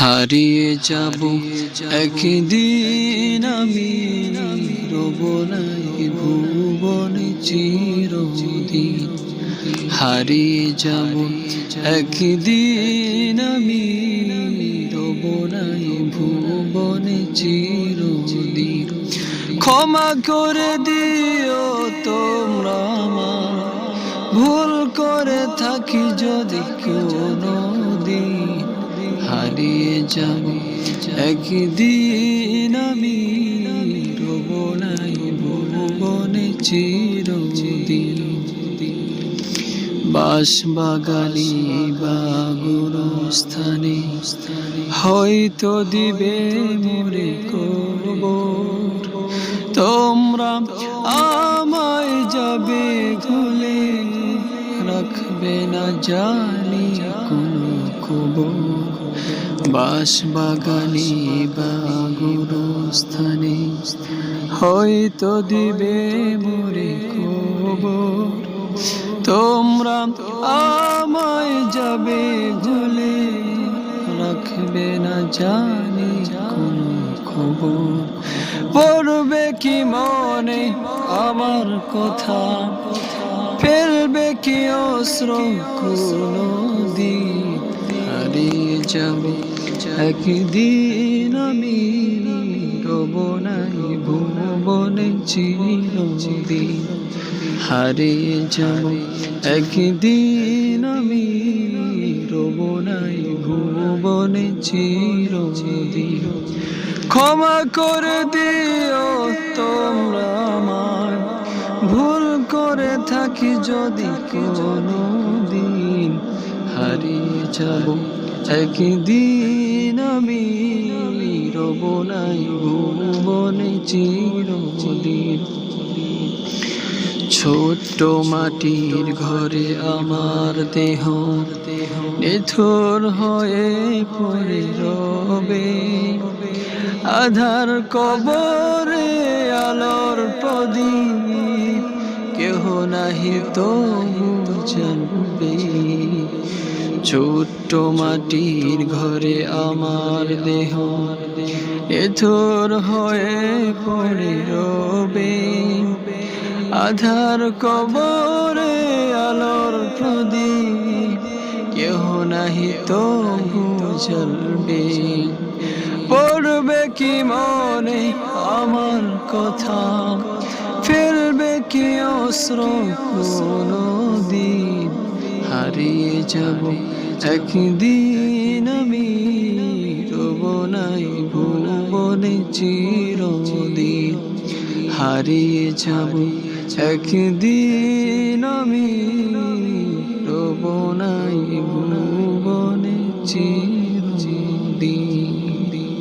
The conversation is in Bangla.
হারিয়ে যাব একদিন আমি রবনাই ভুবনে চিরদিন। হারিয়ে যাব একদিন আমি রবনাই ভুবনে চিরদিন। ক্ষমা করে দিও তোমরা ভুল করে থাকি যদি কোনো দিন। হারিয়ে যাব। একদিন আমি রবনাই ভুবনে চিরদিন। বাস বাগানি বাগুর স্থানে হয়তো দিবে মোরে কবর। তোমরা আমায় যাবে ভুলে রাখবে না জানি কোনো খবর বাস বাগানি বাগুর স্থানে হয়তো দিবে মোরে কবর। তোমরা আমায় যাবে ভুলে রাখবে না জানি কোনো খবর। পড়বে কি মনে আমার কথা? ফেলবে কি অস্ত্র কোনো দিন হারিয়ে যাবে একদিন আমি রব নাই ভুবনে চিরদিন হারিয়ে যাব। একদিন আমি রব নাই ভুবনে চিরদিন ক্ষমা করে দিও তোমরা থাকি যদি কোনো দিন হারিয়ে যাব। একদিন আমি রব নাই ভুবনে চিরদিন। ছোট্ট মাটির ঘরে আমার দেহ, নিথুর হয়ে পড়ে রবে। আধার কবরে আলোর প্রদীপ। কেহ নাহি তো জানবে। ছোট্ট মাটির ঘরে আমার দেহ, এথর হয়ে পড়ে রবে। আধার কবরে আলোর প্রদীপ, কেহ নাহি তো চলবে পড়বে কি মনে আমার কথা? ফেলবে কি অস্ত্র দিন হারিয়ে যাব একদিন আমি রব নাই ভুবনে চিরদিন হারিয়ে যাব একদিন আমি রব নাই ভুবনে চির